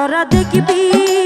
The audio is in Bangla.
তোরা দেখবি